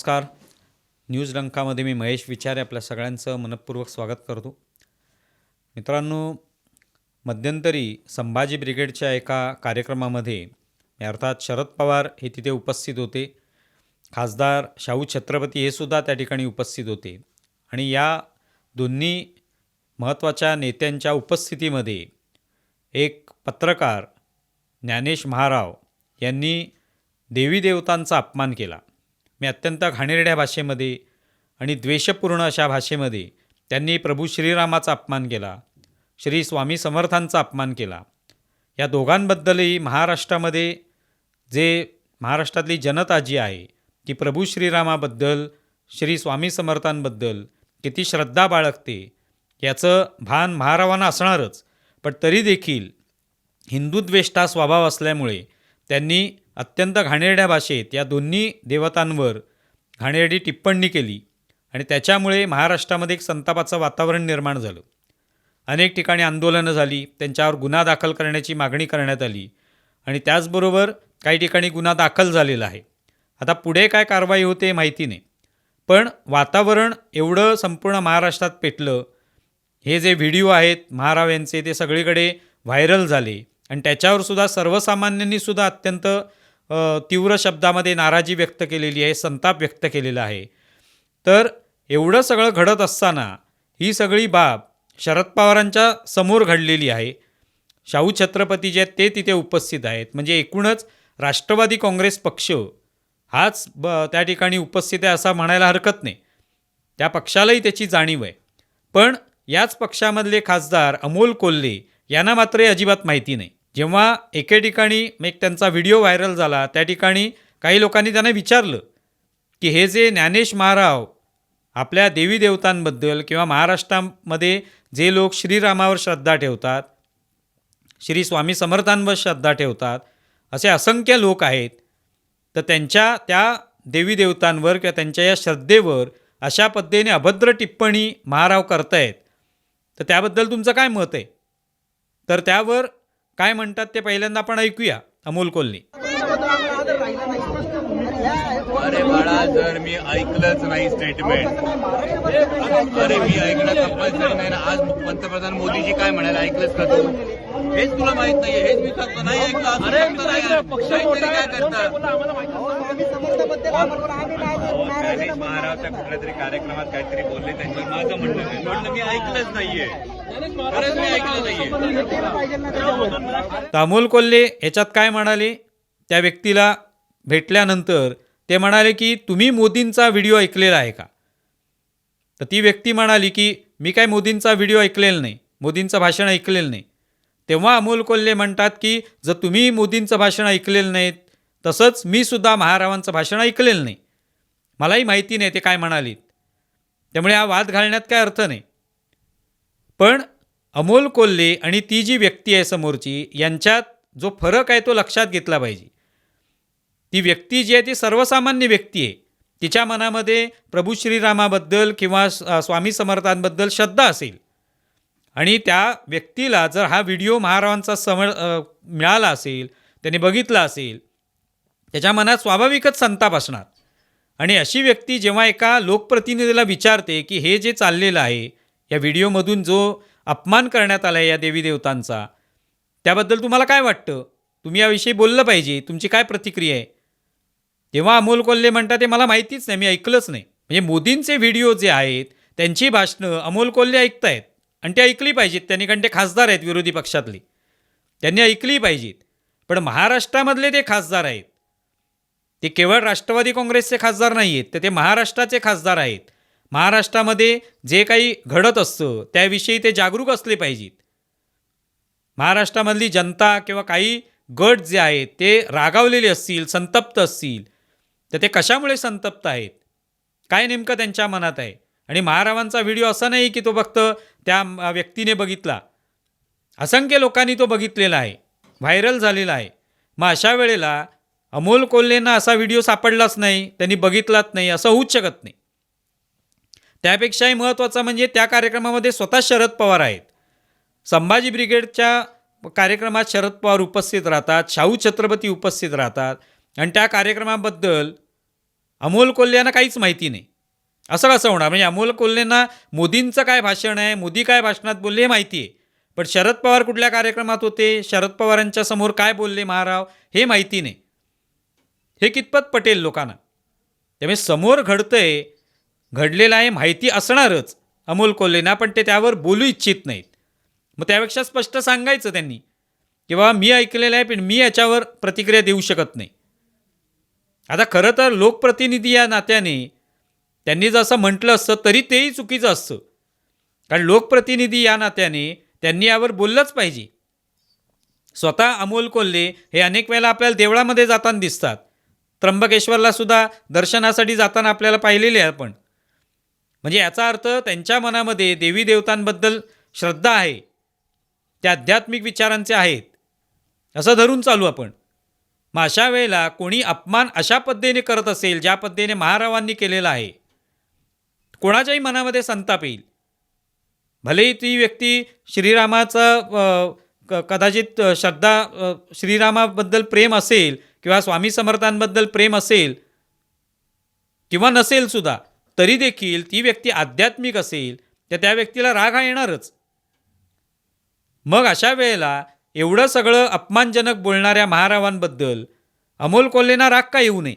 नमस्कार. न्यूज लंकामध्ये मी महेश विचारे आपल्या सगळ्यांचं मनपूर्वक स्वागत करतो. मित्रांनो मध्यंतरी संभाजी ब्रिगेडच्या एका कार्यक्रमामध्ये अर्थात शरद पवार हे तिथे उपस्थित होते. खासदार शाहू छत्रपती हे सुद्धा त्या ठिकाणी उपस्थित होते. आणि या दोन्ही महत्त्वाच्या नेत्यांच्या उपस्थितीमध्ये एक पत्रकार ज्ञानेश महाराव यांनी देवी देवतांचा अपमान केला. मी अत्यंत घाणेरड्या भाषेमध्ये आणि द्वेषपूर्ण अशा भाषेमध्ये त्यांनी प्रभू श्रीरामाचा अपमान केला श्री स्वामी समर्थांचा अपमान केला. या दोघांबद्दलही महाराष्ट्रामध्ये जे महाराष्ट्रातली जनता जी आहे ती प्रभू श्रीरामाबद्दल श्री स्वामी समर्थांबद्दल किती श्रद्धा बाळगते याचं भान महारावांना असणारच. पण तरी देखील हिंदुद्वेष्टा स्वभाव असल्यामुळे त्यांनी अत्यंत घाणेरड्या भाषेत या दोन्ही देवतांवर घाणेरडी टिप्पणी केली आणि त्याच्यामुळे महाराष्ट्रामध्ये एक संतापाचं वातावरण निर्माण झालं. अनेक ठिकाणी आंदोलनं झाली त्यांच्यावर गुन्हा दाखल करण्याची मागणी करण्यात आली आणि त्याचबरोबर काही ठिकाणी गुन्हा दाखल झालेला आहे. आता पुढे काय कारवाई होते माहिती नाही. पण वातावरण एवढं संपूर्ण महाराष्ट्रात पेटलं हे जे व्हिडिओ आहेत महाराव यांचे ते सगळीकडे व्हायरल झाले. आणि त्याच्यावर सुद्धा सर्वसामान्यांनी सुद्धा अत्यंत तीव्र शब्दामध्ये नाराजी व्यक्त केलेली आहे संताप व्यक्त केलेला आहे. तर एवढं सगळं घडत असताना ही सगळी बाब शरद पवारांच्या समोर घडलेली आहे. शाहू छत्रपती जे आहेत ते तिथे उपस्थित आहेत. म्हणजे एकूणच राष्ट्रवादी काँग्रेस पक्ष हाच ब त्या ठिकाणी उपस्थित आहे असा म्हणायला हरकत नाही. त्या पक्षालाही त्याची जाणीव आहे. पण याच पक्षामधले खासदार अमोल कोल्हे यांना मात्र अजिबात माहिती नाही. जेव्हा एके ठिकाणी एक त्यांचा व्हिडिओ व्हायरल झाला त्या ठिकाणी काही लोकांनी त्यांना विचारलं की हे जे ज्ञानेश महाराव आपल्या देवी देवतांबद्दल किंवा महाराष्ट्रामध्ये जे लोक श्रीरामावर श्रद्धा ठेवतात श्री स्वामी समर्थांवर श्रद्धा ठेवतात असे असंख्य लोक आहेत तर त्यांच्या त्या देवी देवतांवर किंवा त्यांच्या या श्रद्धेवर अशा पद्धतीने अभद्र टिप्पणी महाराव करतायत. तर त्याबद्दल तुमचं काय मत आहे? तर त्यावर काय म्हणतात ते पहिल्यांदा आपण ऐकूया अमोल कोल्हे अरे बाळा जर मी ऐकलंच नाही स्टेटमेंट अरे मी ऐकणं कंपल्सरी नाही ना. आज पंतप्रधान मोदीजी काय म्हणाले ऐकलंच का तू? हेच तुला माहीत नाहीये हेच मी सांगतो नाही ऐकलं नाही. काहीतरी काय करतात गणेश महाराजच्या कुठल्या तरी कार्यक्रमात काहीतरी बोलले त्यांच्यावर माझं म्हणणं नाही म्हणलं मी ऐकलंच नाहीये. खरंच मी ऐकलं नाहीये. तर अमोल कोल्हे याच्यात काय म्हणाले? त्या व्यक्तीला भेटल्यानंतर ते म्हणाले की तुम्ही मोदींचा व्हिडिओ ऐकलेला आहे का? तर ती व्यक्ती म्हणाली की मी काय मोदींचा व्हिडिओ ऐकलेला नाही मोदींचं भाषण ऐकलेलं नाही. तेव्हा अमोल कोल्हे म्हणतात की जर तुम्ही मोदींचं भाषण ऐकलेलं नाहीत तसंच मी सुद्धा महारावांचं भाषण ऐकलेलं नाही. मलाही माहिती नाही ते काय म्हणालीत त्यामुळे हा वाद घालण्यात काय अर्थ नाही. पण अमोल कोल्हे आणि ती जी व्यक्ती आहे समोरची यांच्यात जो फरक आहे तो लक्षात घेतला पाहिजे. ती व्यक्ती जी आहे ती सर्वसामान्य व्यक्ती आहे. तिच्या मनामध्ये प्रभू श्रीरामाबद्दल किंवा स्वामी समर्थांबद्दल श्रद्धा असेल. आणि त्या व्यक्तीला जर हा व्हिडिओ महारावांचा समर मिळाला असेल त्याने बघितला असेल त्याच्या मनात स्वाभाविकच संताप असणार. आणि अशी व्यक्ती जेव्हा एका लोकप्रतिनिधीला विचारते की हे जे चाललेलं आहे या व्हिडिओमधून जो अपमान करण्यात आला आहे या देवी देवतांचा त्याबद्दल तुम्हाला काय वाटतं? तुम्ही याविषयी बोललं पाहिजे. तुमची काय प्रतिक्रिया आहे? तेव्हा अमोल कोल्हे म्हणतात ते मला माहितीच नाही मी ऐकलंच नाही. म्हणजे मोदींचे व्हिडिओ जे आहेत त्यांची भाषणं अमोल कोल्हे ऐकतायत आणि ते ऐकली पाहिजेत. त्यांनी कारण ते खासदार आहेत विरोधी पक्षातले. त्यांनी ऐकली पाहिजेत. पण महाराष्ट्रामधले ते खासदार आहेत. ते केवळ राष्ट्रवादी काँग्रेसचे खासदार नाही आहेत तर ते महाराष्ट्राचे खासदार आहेत. महाराष्ट्रामध्ये जे काही घडत असतं त्याविषयी ते जागरूक असले पाहिजेत. महाराष्ट्रामधली जनता किंवा काही गट जे आहेत ते रागावलेले असतील संतप्त असतील तर ते कशामुळे संतप्त आहेत? काय नेमकं त्यांच्या मनात आहे? आणि महारावांचा व्हिडिओ असा नाही की तो फक्त त्या व्यक्तीने बघितला. असंख्य लोकांनी तो बघितलेला आहे. व्हायरल झालेला आहे. मग अशा वेळेला अमोल कोल्हेंना असा व्हिडिओ सापडलाच नाही त्यांनी बघितलाच नाही असं होऊच शकत नाही. त्यापेक्षाही महत्त्वाचं म्हणजे त्या कार्यक्रमामध्ये स्वतः शरद पवार आहेत. संभाजी ब्रिगेडच्या कार्यक्रमात शरद पवार उपस्थित राहतात शाहू छत्रपती उपस्थित राहतात आणि त्या कार्यक्रमाबद्दल अमोल कोल्ह्यांना काहीच माहिती नाही. असं कसं होणार? म्हणजे अमोल कोल्हेंना मोदींचं काय भाषण आहे मोदी काय भाषणात बोलले हे माहिती आहे. पण शरद पवार कुठल्या कार्यक्रमात होते? शरद पवारांच्या समोर काय बोलले महाराव हे माहिती नाही. हे कितपत पटेल लोकांना? त्यामुळे समोर घडतंय घडलेलं आहे माहिती असणारच. अमोल कोल्हेना पण ते त्यावर बोलू इच्छित नाहीत. मग त्यापेक्षा स्पष्ट सांगायचं त्यांनी किंवा मी ऐकलेलं आहे पण मी याच्यावर प्रतिक्रिया देऊ शकत नाही. आता खरं तर लोकप्रतिनिधी या नात्याने त्यांनी जसं म्हटलं असतं तरी तेही चुकीचं असतं. कारण लोकप्रतिनिधी या नात्याने त्यांनी यावर बोललंच पाहिजे. स्वतः अमोल कोल्हे हे अनेक वेळेला आपल्याला देवळामध्ये जाताना दिसतात. त्र्यंबकेश्वरला सुद्धा दर्शनासाठी जाताना आपल्याला पाहिलेले आहे आपण. म्हणजे याचा अर्थ त्यांच्या मनामध्ये देवी देवतांबद्दल श्रद्धा आहे. त्या आध्यात्मिक विचारांचे आहेत. असं धरून चालू आपण. मग अशा वेळेला कोणी अपमान अशा पद्धतीने करत असेल ज्या पद्धतीने महारावांनी केलेला आहे कोणाच्याही मनामध्ये संताप येईल. भलेही ती व्यक्ती श्रीरामाचं क- कदाचित श्रद्धा श्रीरामाबद्दल प्रेम असेल किंवा स्वामी समर्थांबद्दल प्रेम असेल किंवा नसेल सुद्धा तरी देखील ती व्यक्ती आध्यात्मिक असेल तर त्या व्यक्तीला राग हा येणारच. मग अशा वेळेला एवढं सगळं अपमानजनक बोलणाऱ्या महारावांबद्दल अमोल कोल्हेंना राग का येऊ नये?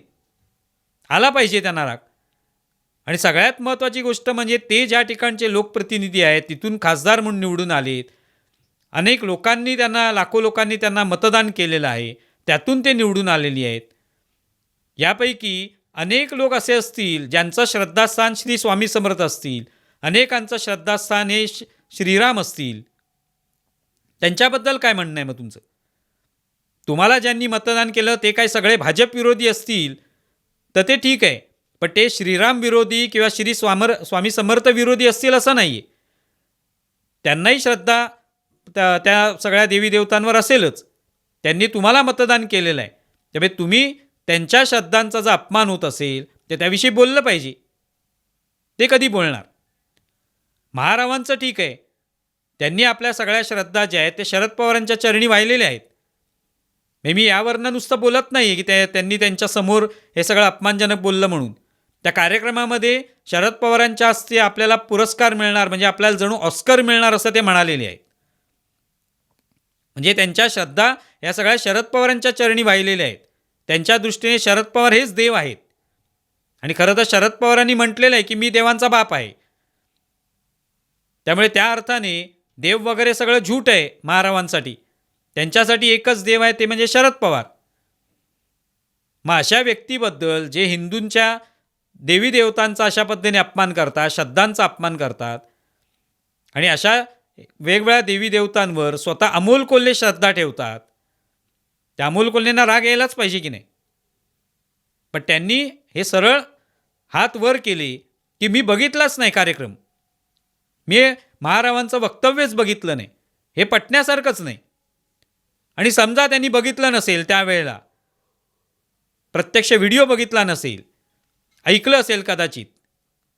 आला पाहिजे त्यांना राग. आणि सगळ्यात महत्त्वाची गोष्ट म्हणजे ते ज्या ठिकाणचे लोकप्रतिनिधी आहेत तिथून खासदार म्हणून निवडून आलेत. अनेक लोकांनी त्यांना लाखो लोकांनी त्यांना मतदान केलेलं आहे. त्यातून ते निवडून आलेली आहेत. यापैकी अनेक लोक असे असतील ज्यांचं श्रद्धास्थान श्री स्वामी समर्थ असतील. अनेकांचं श्रद्धास्थान हे श- श्रीराम असतील. त्यांच्याबद्दल काय म्हणणं आहे मग तुमचं? तुम्हाला ज्यांनी मतदान केलं ते काय सगळे भाजप विरोधी असतील? तर ते ठीक आहे. पण ते श्रीराम विरोधी किंवा श्री स्वामर स्वामी समर्थ विरोधी असतील असं नाही आहे त्यांनाही श्रद्धा त्या त्या सगळ्या देवी देवतांवर असेलच. त्यांनी तुम्हाला मतदान केलेलं आहे. त्यामुळे तुम्ही त्यांच्या श्रद्धांचा जर अपमान होत असेल तर त्याविषयी बोललं पाहिजे. ते कधी बोलणार? महारावांचं ठीक आहे. त्यांनी आपल्या सगळ्या श्रद्धा ज्या आहेत ते शरद पवारांच्या चरणी वाहिलेल्या आहेत. म्हणजे मी यावरनं नुसतं बोलत नाही आहे की त्या त्यांनी त्यांच्यासमोर हे सगळं अपमानजनक बोललं म्हणून. त्या कार्यक्रमामध्ये शरद पवारांच्या हस्ते आपल्याला पुरस्कार मिळणार म्हणजे आपल्याला जणू ऑस्कर मिळणार असं ते म्हणालेले आहेत. म्हणजे त्यांच्या श्रद्धा या सगळ्या शरद पवारांच्या चरणी वाहिलेल्या आहेत. त्यांच्या दृष्टीने शरद पवार हेच देव आहेत. आणि खरं तर शरद पवारांनी म्हटलेलं आहे की मी देवांचा बाप आहे. त्यामुळे त्या अर्थाने देव वगैरे सगळं झूट आहे महारावांसाठी. त्यांच्यासाठी एकच देव आहे ते म्हणजे शरद पवार. मग अशा व्यक्तीबद्दल जे हिंदूंच्या देवी देवतांचा अशा पद्धतीने अपमान करतात श्रद्धांचा अपमान करतात आणि अशा वेगवेगळ्या देवी देवतांवर स्वतः अमोल कोल्हे श्रद्धा ठेवतात त्या अमोल कोल्हेंना राग यायलाच पाहिजे की नाही? पण त्यांनी हे सरळ हात वर केले की मी बघितलाच नाही कार्यक्रम. मी महारावांचं वक्तव्यच बघितलं नाही. हे पटण्यासारखंच नाही. आणि समजा त्यांनी बघितलं नसेल त्यावेळेला प्रत्यक्ष व्हिडिओ बघितला नसेल ऐकलं असेल कदाचित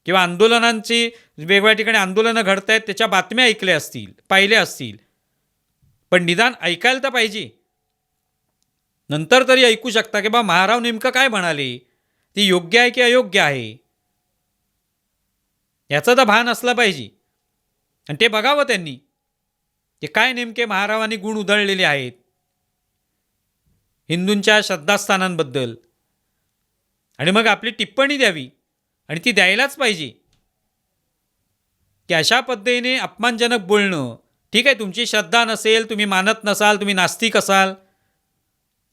किंवा आंदोलनांची वेगवेगळ्या ठिकाणी आंदोलनं घडत आहेत त्याच्या बातम्या ऐकल्या असतील पाहिल्या असतील पण निदान ऐकायला तर पाहिजे. नंतर तरी ऐकू शकता की बा महाराव नेमकं काय म्हणाले? ती योग्य आहे की अयोग्य आहे? याचं तर भान असलं पाहिजे. आणि ते बघावं त्यांनी ते काय नेमके महारावांनी गुण उधळलेले आहेत. हिंदूंच्या श्रद्धास्थानांबद्दल. आणि मग आपली टिप्पणी द्यावी. आणि ती द्यायलाच पाहिजे. की अशा पद्धतीने अपमानजनक बोलणं. ठीक आहे तुमची श्रद्धा नसेल तुम्ही मानत नसाल तुम्ही नास्तिक असाल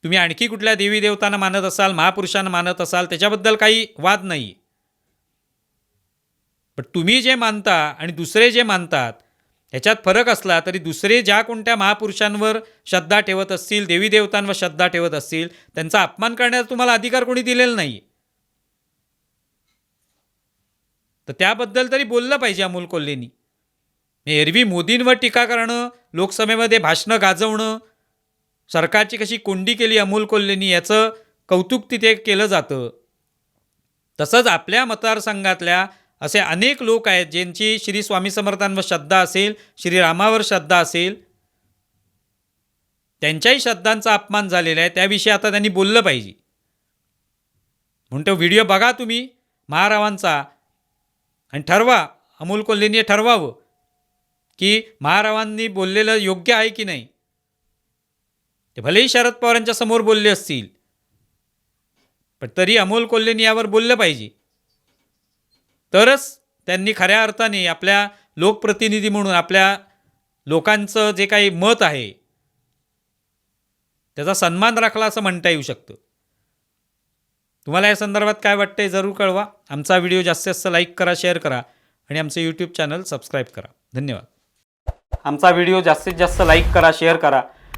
तुम्ही आणखी कुठल्या देवी देवतांना मानत असाल महापुरुषांना मानत असाल त्याच्याबद्दल काही वाद नाही. पण तुम्ही जे मानता आणि दुसरे जे मानतात ह्याच्यात फरक असला तरी दुसरे ज्या कोणत्या महापुरुषांवर श्रद्धा ठेवत असतील देवी देवतांवर श्रद्धा ठेवत असतील त्यांचा अपमान करण्याचा तुम्हाला अधिकार कोणी दिलेला नाही. तर त्याबद्दल तरी बोललं पाहिजे अमोल कोल्हेनी. एरवी मोदींवर टीका करणं लोकसभेमध्ये भाषणं गाजवणं सरकारची कशी कोंडी केली अमोल कोल्हेनी याचं कौतुक तिथे केलं जातं. तसंच आपल्या मतदारसंघातल्या असे अनेक लोक आहेत ज्यांची श्री स्वामी समर्थांवर श्रद्धा असेल श्रीरामावर श्रद्धा असेल त्यांच्याही श्रद्धांचा अपमान झालेला आहे. त्याविषयी आता त्यांनी बोललं पाहिजे. म्हणून तो व्हिडिओ बघा तुम्ही महारावांचा. आणि ठरवा अमोल कोल्हेंनी ठरवावं की महारावांनी बोललेलं योग्य आहे की नाही. ते भलेही शरद पवारांच्या समोर बोलले असतील पण तरी अमोल कोल्हेंनी यावर बोललं पाहिजे. तरच त्यांनी खऱ्या अर्थाने आपल्या लोकप्रतिनिधी म्हणून आपल्या लोकांचं जे काही मत आहे त्याचा सन्मान राखला असं म्हणता येऊ शकतं. तुम्हाला या संदर्भात काय वाटतंय जरूर कळवा. आमचा व्हिडिओ जास्तीत जास्त लाईक करा शेअर करा आणि आमचं यूट्यूब चॅनल सबस्क्राईब करा. धन्यवाद. आमचा व्हिडिओ जास्तीत जास्त लाईक करा शेअर करा.